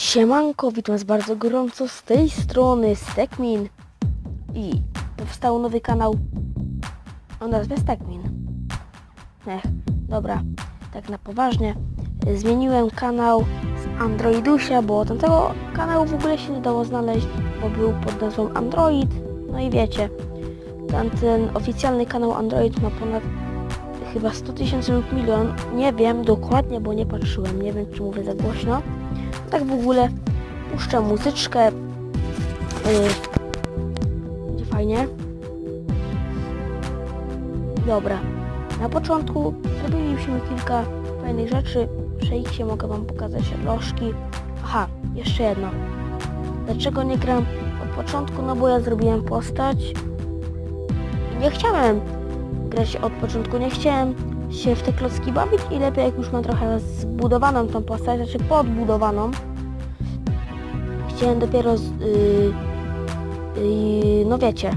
Siemanko, witam was bardzo gorąco z tej strony Stekmin i powstał nowy kanał o nazwie Stekmin. Ech, dobra, tak na poważnie. Zmieniłem kanał z Androidusia, bo tamtego kanału w ogóle się nie dało znaleźć, bo był pod nazwą Android. No i wiecie, tamten oficjalny kanał Android ma ponad chyba 100 tysięcy lub milion. Nie wiem dokładnie, bo nie patrzyłem, nie wiem czy mówię za głośno. Tak w ogóle puszczę muzyczkę. Yy, będzie fajnie. Dobra. Na początku zrobiliśmy kilka fajnych rzeczy. Przy X mogę wam pokazać lożki. Aha, jeszcze jedno. Dlaczego nie gram od początku? No bo ja zrobiłem postać. i Nie chciałem grać od początku. Nie chciałem się w te klocki bawić i lepiej jak już mam trochę zbudowaną tą postać, znaczy podbudowaną. Chciałem dopiero, z, yy, yy, no wiecie,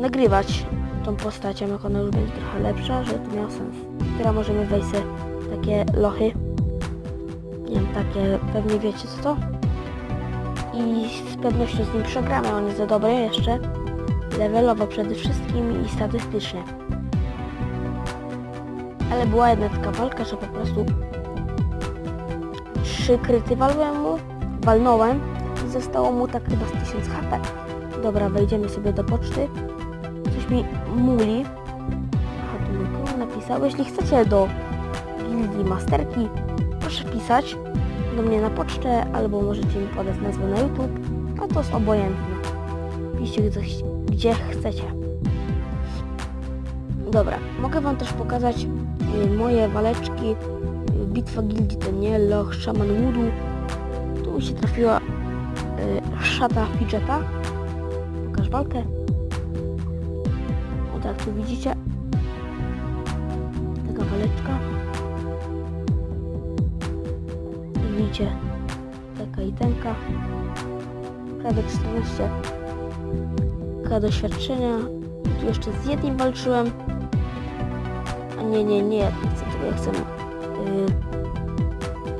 nagrywać tą postacią, jak ona już będzie trochę lepsza, że to miało sens. Teraz możemy wejść sobie takie lochy. Nie wiem, takie, pewnie wiecie co to. I z pewnością z nim przegramy, on jest za dobry jeszcze. Levelowo przede wszystkim i statystycznie. Ale była jedna taka walka, że po prostu trzy kryty walłem mu, walnąłem i zostało mu tak chyba z 1000 HP. Dobra, wejdziemy sobie do poczty. Coś mi muli. Aha, tu król napisał. Jeśli chcecie do gildii masterki, proszę pisać do mnie na pocztę, albo możecie mi podać nazwę na YouTube, a to jest obojętne. Piszcie gdzie, gdzie chcecie. Dobra, mogę wam też pokazać moje waleczki. Y, Bitwa gildii to nie, Loch Shaman Woodu. Tu mi się trafiła y, szata Fidgeta. Pokaż walkę. O tak, tu widzicie. Taka waleczka. I widzicie. Taka i tenka. Prawie 14 K doświadczenia. Tu jeszcze z jednym walczyłem. Nie, nie, nie, chcę tego, ja chcę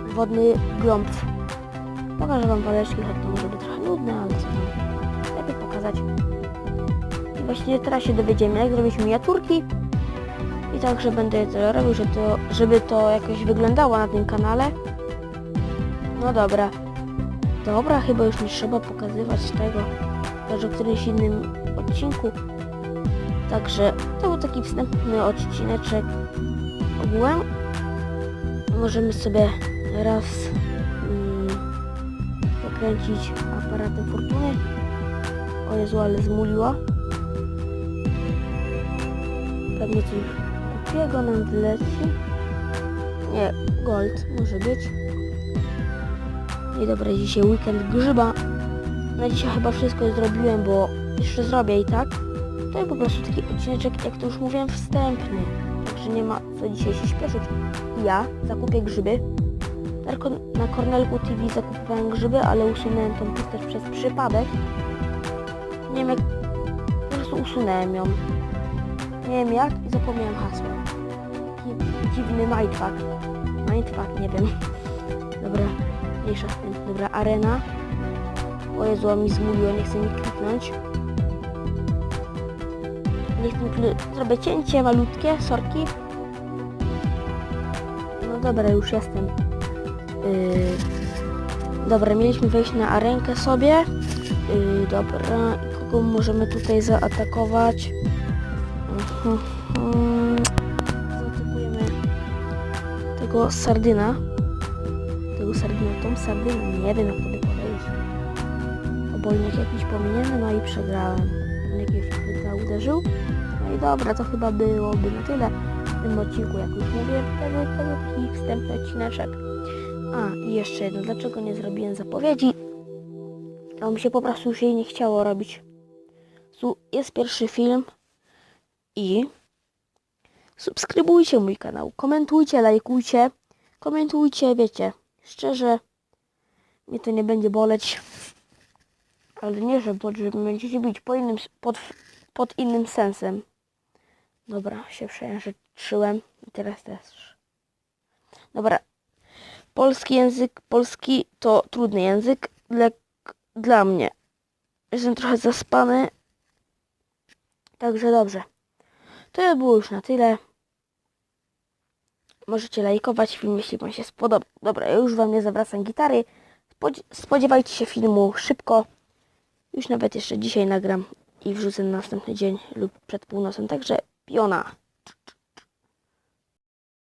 yy, wodny gląb. Pokażę wam waleczki, choć to może być trochę nudne, ale co lepiej pokazać. I właśnie teraz się dowiedziemy, jak zrobić miniaturki. I także będę je robił, że to, żeby to jakoś wyglądało na tym kanale. No dobra. Dobra, chyba już nie trzeba pokazywać tego, może w którymś innym odcinku. Także to był taki wstępny odcineczek. Ogółem możemy sobie raz mm, pokręcić aparatem fortuny. O Jezu, ale zmuliła. Pewnie coś głupiego nam wleci. Nie, gold może być. No I dobra, dzisiaj weekend grzyba. Na dzisiaj chyba wszystko zrobiłem, bo jeszcze zrobię i tak. To jest po prostu taki odcineczek, jak to już mówiłem, wstępny. Także nie ma co dzisiaj się śpieszyć. Ja zakupię grzyby. Na Cornelku TV zakupowałem grzyby, ale usunąłem tą postać przez przypadek. Nie wiem jak... Po prostu usunąłem ją. Nie wiem jak i zapomniałem hasła. Taki dziwny mindfuck. Mindfuck, nie wiem. Dobra, mniejsza z tym. Dobra, arena. O Jezu, mi zmuliło, nie chce mi kliknąć. Niech tym kli- zrobię cięcie malutkie, sorki. No dobra, już jestem. Yy, dobra, mieliśmy wejść na arenkę sobie. Yy, dobra, kogo możemy tutaj zaatakować? Mhm. Zaatakujemy tego sardyna. Tego sardyna, tą sardynę, nie wiem jak sobie podejść. Obojnik jakiś pominiemy, no i przegrałem. On jakiegoś uderzył. No i dobra, to chyba byłoby na tyle w tym odcinku, jak już mówię. To był, taki wstępny odcineczek. A, i jeszcze jedno, dlaczego nie zrobiłem zapowiedzi? A mi się po prostu już jej nie chciało robić. Jest pierwszy film i subskrybujcie mój kanał, komentujcie, lajkujcie, komentujcie, wiecie, szczerze, mnie to nie będzie boleć, ale nie, że, bo- że będziecie bić po innym, pod, pod innym sensem. Dobra, się przejęzyczyłem i teraz też. Dobra, Polski język, polski to trudny język dla, dla mnie. Jestem trochę zaspany. Także dobrze. To by było już na tyle. Możecie lajkować film, jeśli Wam się spodoba. Dobra, ja już Wam nie zawracam gitary. Spodzi- Spodziewajcie się filmu szybko. Już nawet jeszcze dzisiaj nagram i wrzucę na następny dzień lub przed północą. Także 必要。